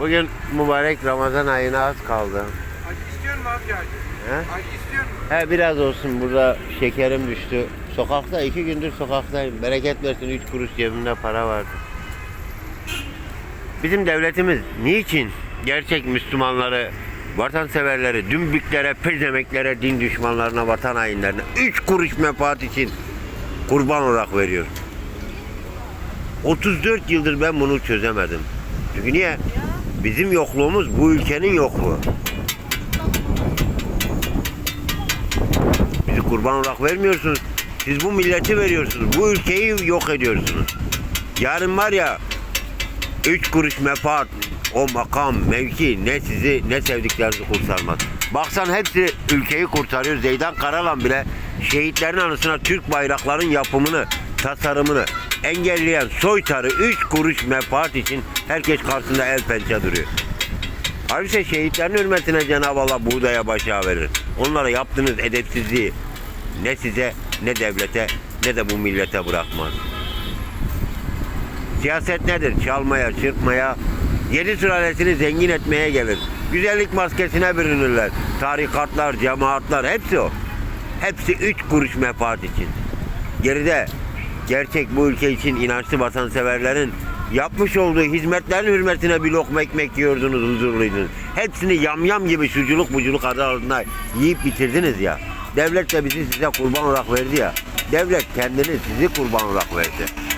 Bugün mübarek Ramazan ayına az kaldı. Acı istiyor mu amca acı? He? Acı istiyor mu? He biraz olsun burada şekerim düştü. Sokakta iki gündür sokaktayım. Bereket versin üç kuruş cebimde para vardı. Bizim devletimiz niçin gerçek Müslümanları, vatanseverleri, dümbüklere, pezemeklere, din düşmanlarına, vatan hainlerine üç kuruş menfaat için kurban olarak veriyor? 34 yıldır ben bunu çözemedim. Çünkü niye? Bizim yokluğumuz bu ülkenin yokluğu. Bizi kurban olarak vermiyorsunuz. Siz bu milleti veriyorsunuz. Bu ülkeyi yok ediyorsunuz. Yarın var ya üç kuruş menfaat o makam, mevki ne sizi ne sevdiklerinizi kurtarmaz. Baksan hepsi ülkeyi kurtarıyor. Zeydan Karalan bile şehitlerin anısına Türk bayrakların yapımını, tasarımını engelleyen soytarı üç kuruş menfaat için herkes karşısında el pençe duruyor. Halbuki şehitlerin hürmetine Cenab-ı Allah buğdaya başa verir. Onlara yaptığınız edepsizliği ne size ne devlete ne de bu millete bırakmaz. Siyaset nedir? Çalmaya, çırpmaya, yedi sülalesini zengin etmeye gelir. Güzellik maskesine bürünürler. Tarikatlar, cemaatler hepsi o. Hepsi üç kuruş menfaat için. Geride gerçek bu ülke için inançlı vatanseverlerin yapmış olduğu hizmetlerin hürmetine bir lokma ekmek yiyordunuz, huzurluydunuz. Hepsini yamyam gibi suculuk buculuk adı altında yiyip bitirdiniz ya. Devlet de bizi size kurban olarak verdi ya. Devlet kendini sizi kurban olarak verdi.